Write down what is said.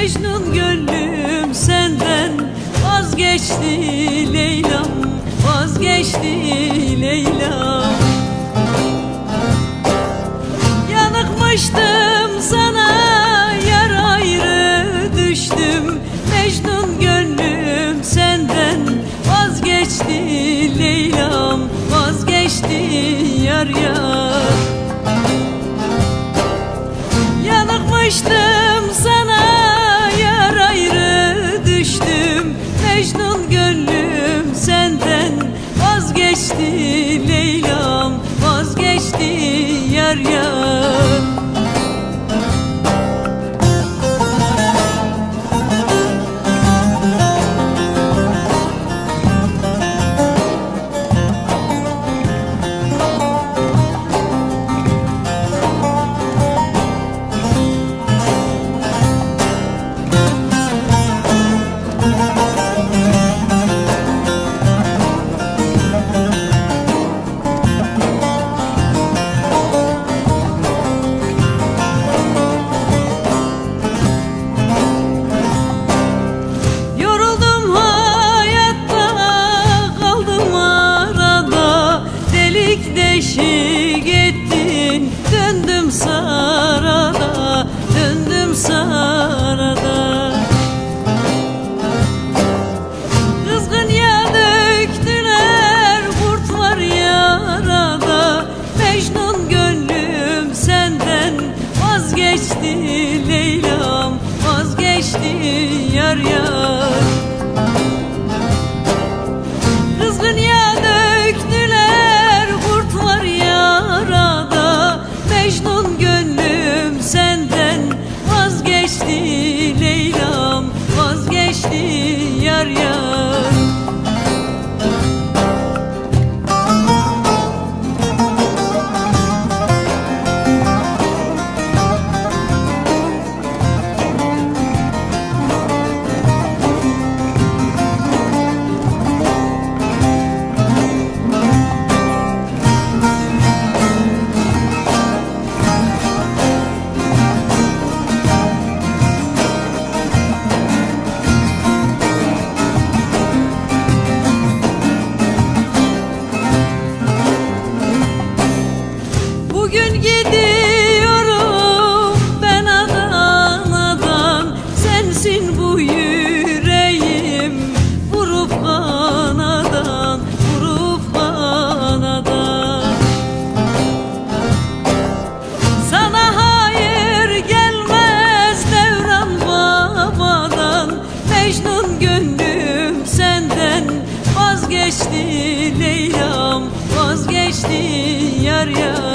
Mecnun gönlüm senden Vazgeçti Leyla Vazgeçti Leyla. Yanıkmıştım sana Yar ayrı düştüm. Mecnun gönlüm senden Vazgeçti Leyla'm Vazgeçti yar yar. Yanıkmıştım Yeah. Sarada, döndüm sarada. Kızgın ya döktüler, kurt var yarada. Mecnun gönlüm senden vazgeçti Leyla'm Vazgeçti yar yar gelsin yar yar.